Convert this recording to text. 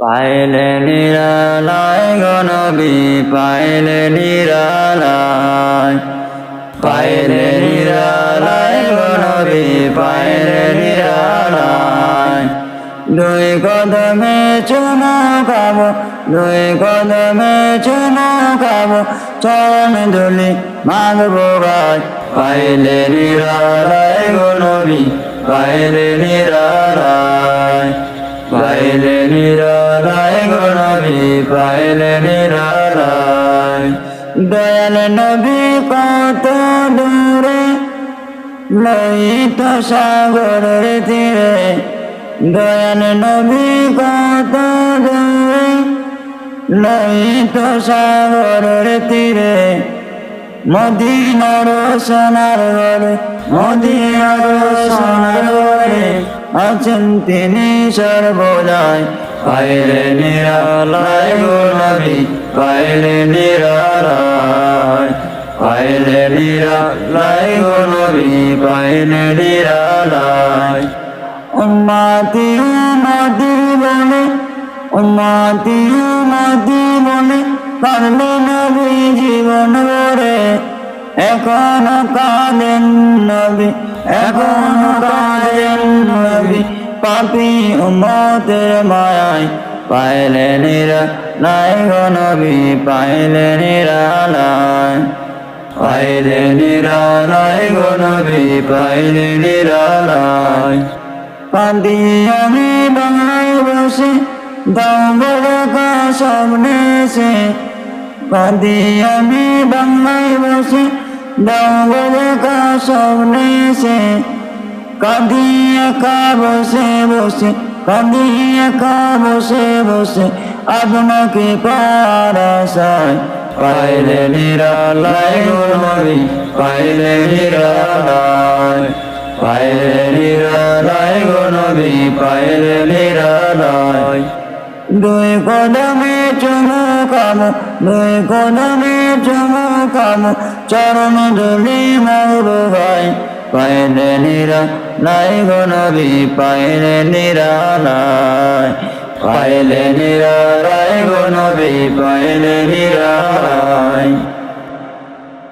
পাইলে নিরালায় গনবি পাইলে নিরালায়। পাইলে নিরালায় গনবি পাইলে নিরালায়। দুই কদমে চুনো খাব দুই কদমে চুনো খাব চরণ ধুলি মাগবো গাছ পাইলে নিরালায় গনবি পাইলে নিরালায়। পাইলে নিরালায় গনবি পাইলে নিরালায় দয়াল নবী কত দূরে লইত সাগরের তীরে দয়াল নবী কত দূরে লইত সাগরের তীরে মদিনার সোনার ঘরে, মদিনার সোনার ঘরে আছেন তিনি সর্বদাই পাইলে নিরালায় গুণবি পাইলে নিরালায় পাইলে নিরালায় গুণবি পাইলে নিরালায়। উম্মাতি উম্মাতি বলে, উম্মাতি উম্মাতি বলে কাঁদলে নবী জীবন এখনও কাঁদেন নবী, এখনও কাঁদেন নবী। পাপি উম্মতের মায়ায় পাইলে নিরা লাই গো নবী পাইলে নিরালায় পাইলে নিরালায় গো নবী পাইলে নিরালায় কান্দি আমি বাংলায় বসে দাও সামনে সে কান্দি আমি বাংলায় বসে বড় কা সামনে সে কাঁদি একা বসে বসে কাঁদি একা বসে বসে আপনাকে পারাশায় পাইলে নিরালায় গুণবি পাইলে নিরালায় পাইলে নিরালায় গুণবি পাইলে নিরালায় দুই কদমে চুমু কাম কদমে চুমু কাম, চরণ ধুলি মৌর ভাই পাইলে নিরা নাই পাইলে নিরালায় পাইলে নিরালায় গনবি পাইলে নিরালায়